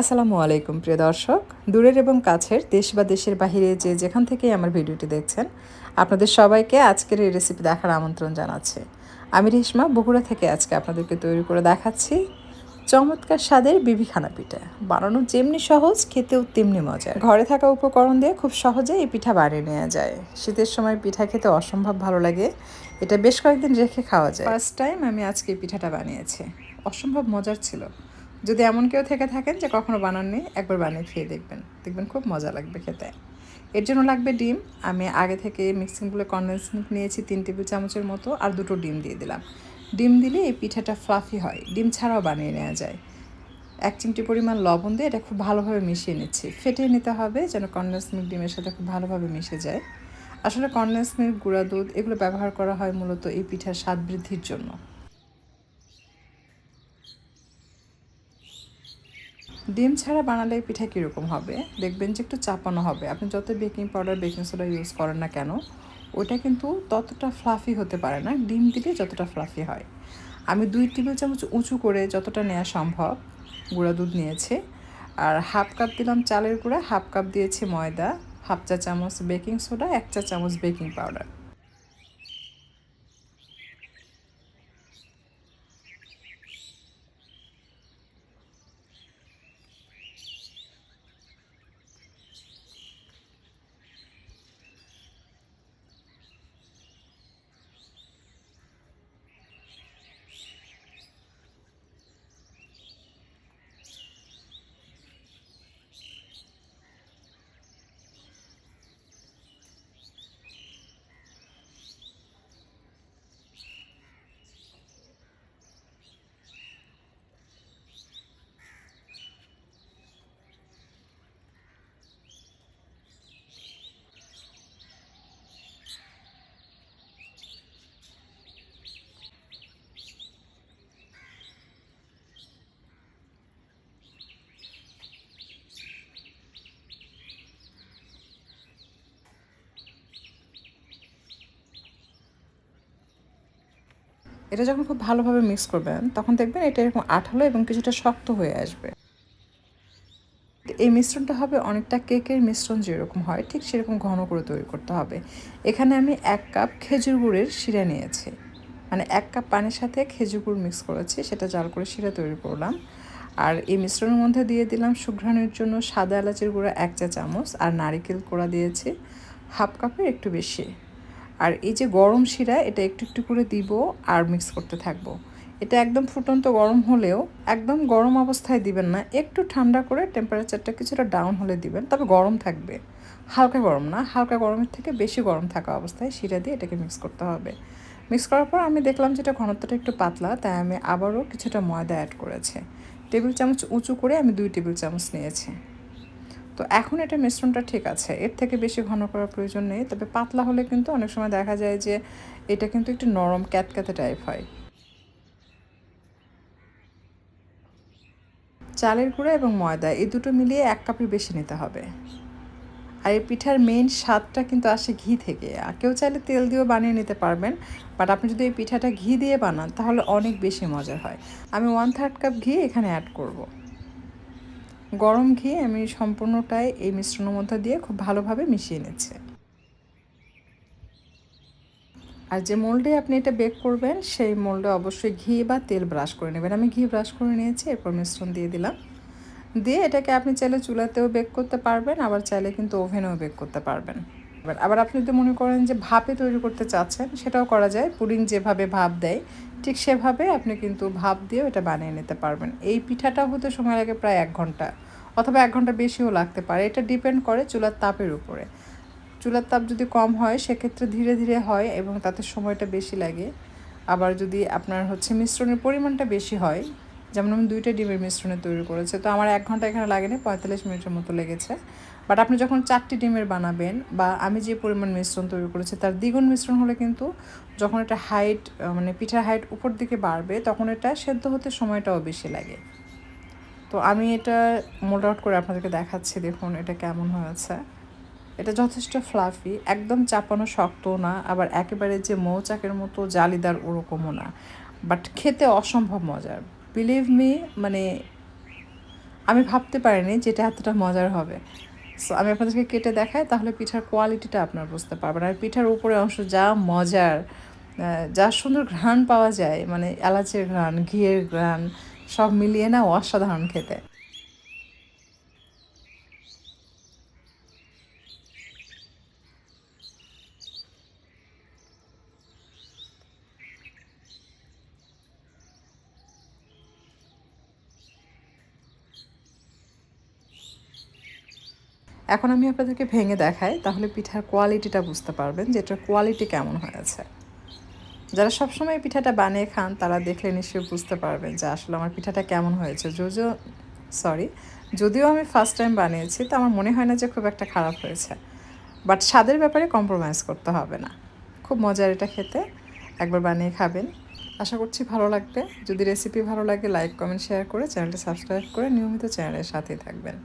আসসালামু আলাইকুম, প্রিয় দর্শক। দূরের এবং কাছের, দেশ বা দেশের বাহিরে যে যেখান থেকে আমার ভিডিওটি দেখছেন, আপনাদের সবাইকে আজকের এই রেসিপি দেখার আমন্ত্রণ জানাচ্ছে। আমি রেশমা, বগুড়া থেকে আজকে আপনাদেরকে তৈরি করে দেখাচ্ছি চমৎকার স্বাদের বিবিখানা পিঠা। বানানো যেমনি সহজ, খেতেও তেমনি মজা ঘরে থাকা উপকরণ দিয়ে খুব সহজে এই পিঠা বানিয়ে নেওয়া যায়। শীতের সময় পিঠা খেতে অসম্ভব ভালো লাগে। এটা বেশ কয়েকদিন রেখে খাওয়া যায়। ফার্স্ট টাইম আমি আজকে এই পিঠাটা বানিয়েছি। অসম্ভব মজার ছিল। যদি এমন কেউ থেকে থাকেন যে কখনো বানাননি, একবার বানিয়ে খেয়ে দেখবেন। দেখবেন খুব মজা লাগবে খেতে। এর জন্য লাগবে ডিম। আমি আগে থেকে মিক্সিং বলে কন্ডেন্স মিল্ক নিয়েছি তিন টেবিল চামচের মতো আর দুটো ডিম দিয়ে দিলাম। ডিম দিলে এই পিঠাটা ফ্লাফি হয়। ডিম ছাড়াও বানিয়ে নেওয়া যায়। এক চিমটি পরিমাণ লবণ দিয়ে এটা খুব ভালোভাবে মিশিয়ে নিচ্ছি। ফেটিয়ে নিতে হবে যেন কন্ডেন্স মিল্ক ডিমের সাথে খুব ভালোভাবে মিশে যায়। আসলে কন্ডেন্স মিল্ক গুঁড়া দুধ এগুলো ব্যবহার করা হয় মূলত এই পিঠার স্বাদ বৃদ্ধির জন্য। ডিম ছাড়া বানালে পিঠা কীরকম হবে? দেখবেন যে একটু চাপানো হবে। আপনি যত baking powder baking soda use করেন না কেন, ওইটা কিন্তু ততটা ফ্লাফি হতে পারে না। ডিম দিলে যতটা ফ্লাফি হয়। আমি দুই টেবিল চামচ উঁচু করে যতটা নেওয়া সম্ভব গুঁড়া দুধ নিয়েছি। আর হাফ কাপ দিলাম চালের গুঁড়া, হাফ কাপ দিয়েছি ময়দা, হাফ চা চামচ বেকিং সোডা এক চা চামচ বেকিং পাউডার এটা যখন খুব ভালোভাবে মিক্স করবেন, তখন দেখবেন এটা এরকম আঠালো এবং কিছুটা শক্ত হয়ে আসবে। এই মিশ্রণটা হবে অনেকটা কেকের মিশ্রণ যেরকম হয়, ঠিক সেরকম ঘন করে তৈরি করতে হবে। এখানে আমি এক কাপ খেজুর গুড়ের শিরা নিয়েছি। মানে এক কাপ পানির সাথে খেজুর গুড় মিক্স করেছি, সেটা জাল করে শিরা তৈরি করলাম। আর এই মিশ্রণের মধ্যে দিয়ে দিলাম সুঘ্রাণের জন্য সাদা এলাচের গুঁড়া এক চা চামচ, আর নারিকেল কোড়া দিয়েছি, হাফ কাপের একটু বেশি। আর এই যে গরম শিরা, এটা একটু একটু করে দিব আর মিক্স করতে থাকব। এটা একদম ফুটন্ত গরম হলেও একদম গরম অবস্থায় দিবেন না, একটু ঠান্ডা করে টেম্পারেচারটা কিছুটা ডাউন হলে দিবেন, তবে গরম থাকবে। হালকা গরম না, হালকা গরমের থেকে বেশি গরম থাকা অবস্থায় শিরা দিয়ে এটাকে মিক্স করতে হবে। মিক্স করার পর আমি দেখলাম যেটা ঘনত্বটা একটু পাতলা, তাই আমি আবারও কিছুটা ময়দা অ্যাড করেছি। টেবিল চামচ উঁচু করে আমি দুই টেবিল চামচ নিয়েছি। তো এখন এটা মিশ্রণটা ঠিক আছে। এর থেকে বেশি ঘন করার প্রয়োজন নেই। তবে পাতলা হলে কিন্তু অনেক সময় দেখা যায় যে এটা কিন্তু একটু নরম, ক্যাতক্যাতে টাইপ হয়। চালের গুঁড়া এবং ময়দা, এই দুটো মিলিয়ে এক কাপের বেশি নিতে হবে। আর এই পিঠার মেইন স্বাদটা কিন্তু আসে ঘি থেকে। আর কেউ চাইলে তেল দিয়েও বানিয়ে নিতে পারবেন। বাট আপনি যদি এই পিঠাটা ঘি দিয়ে বানান, তাহলে অনেক বেশি মজা হয়। আমি ওয়ান থার্ড কাপ ঘি এখানে অ্যাড করব। গরম ঘি আমি সম্পূর্ণটাই এই মিশ্রণের মধ্যে দিয়ে খুব ভালোভাবে মিশিয়ে নিচ্ছে। আর যে মোল্ডে আপনি এটা বেক করবেন, সেই মোল্ডে অবশ্যই ঘি বা তেল ব্রাশ করে নেবেন। আমি ঘি ব্রাশ করে নিয়েছি, এরপর মিশ্রণ দিয়ে দিলাম। দিয়ে এটাকে আপনি চাইলে চুলাতেও বেক করতে পারবেন, আবার চাইলে কিন্তু ওভেনেও বেক করতে পারবেন। এবার, আবার আপনি যদি মনে করেন যে ভাপে তৈরি করতে চাচ্ছেন, সেটাও করা যায়। পুডিং যেভাবে ভাপ দেয় ঠিক সেভাবে আপনি কিন্তু ভাব দিয়েও এটা বানিয়ে নিতে পারবেন। এই পিঠাটা হতে সময় লাগে প্রায় এক ঘণ্টা অথবা এক ঘণ্টা বেশিও লাগতে পারে। এটা ডিপেন্ড করে চুলার তাপের উপরে। চুলার তাপ যদি কম হয়, সেক্ষেত্রে ধীরে ধীরে হয় এবং তাতে সময়টা বেশি লাগে। আবার যদি আপনার হচ্ছে মিশ্রণের পরিমাণটা বেশি হয় যেমন আমি দুইটা ডিমের মিশ্রণে তৈরি করেছি, তো আমার এক ঘণ্টা এখানে লাগেনি, পঁয়তাল্লিশ মিনিটের মতো লেগেছে। বাট আপনি যখন চারটি ডিমের বানাবেন বা আমি যে পরিমাণ মিশ্রণ তৈরি করেছি, তার দ্বিগুণ মিশ্রণ হলে কিন্তু যখন এটা হাইট মানে পিঠার হাইট উপর দিকে বাড়বে, তখন এটা সেদ্ধ হতে সময়টাও বেশি লাগে। তো আমি এটা মোল্ড আউট করে আপনাদেরকে দেখাচ্ছি, দেখুন এটা কেমন হয়েছে। এটা যথেষ্ট ফ্লাফি একদম চাপানো শক্ত না, আবার একেবারে যে মৌচাকের মতো জালিদার ওরকমও না। বাট খেতে অসম্ভব মজার। বিলিভ মি মানে আমি ভাবতে পারিনি যে এটা এতটা মজার হবে। সো আমি আপনাদেরকে কেটে দেখাই, তাহলে পিঠার কোয়ালিটিটা আপনার বুঝতে পারবেন। আর পিঠার উপরে অংশ যা মজার যা সুন্দর ঘ্রাণ পাওয়া যায় মানে এলাচের ঘ্রাণ, ঘিয়ের ঘ্রাণ, সব মিলিয়ে না অসাধারণ খেতে। এখন আমি আপনাদেরকে ভেঙে দেখাই, তাহলে পিঠার কোয়ালিটিটা বুঝতে পারবেন যে এটার কোয়ালিটি কেমন হয়েছে। যারা সবসময় পিঠাটা বানিয়ে খান, তারা দেখলে নিশ্চয়ই বুঝতে পারবেন যে আসলে আমার পিঠাটা কেমন হয়েছে। যদিও সরি যদিও আমি ফার্স্ট টাইম বানিয়েছি, তো আমার মনে হয় না যে খুব একটা খারাপ হয়েছে। বাট স্বাদের ব্যাপারে কম্প্রোমাইজ করতে হবে না। খুব মজার এটা খেতে, একবার বানিয়ে খাবেন। আশা করছি ভালো লাগবে। যদি রেসিপি ভালো লাগে লাইক কমেন্ট শেয়ার করে চ্যানেলটি সাবস্ক্রাইব করে নিয়মিত চ্যানেলের সাথেই থাকবেন।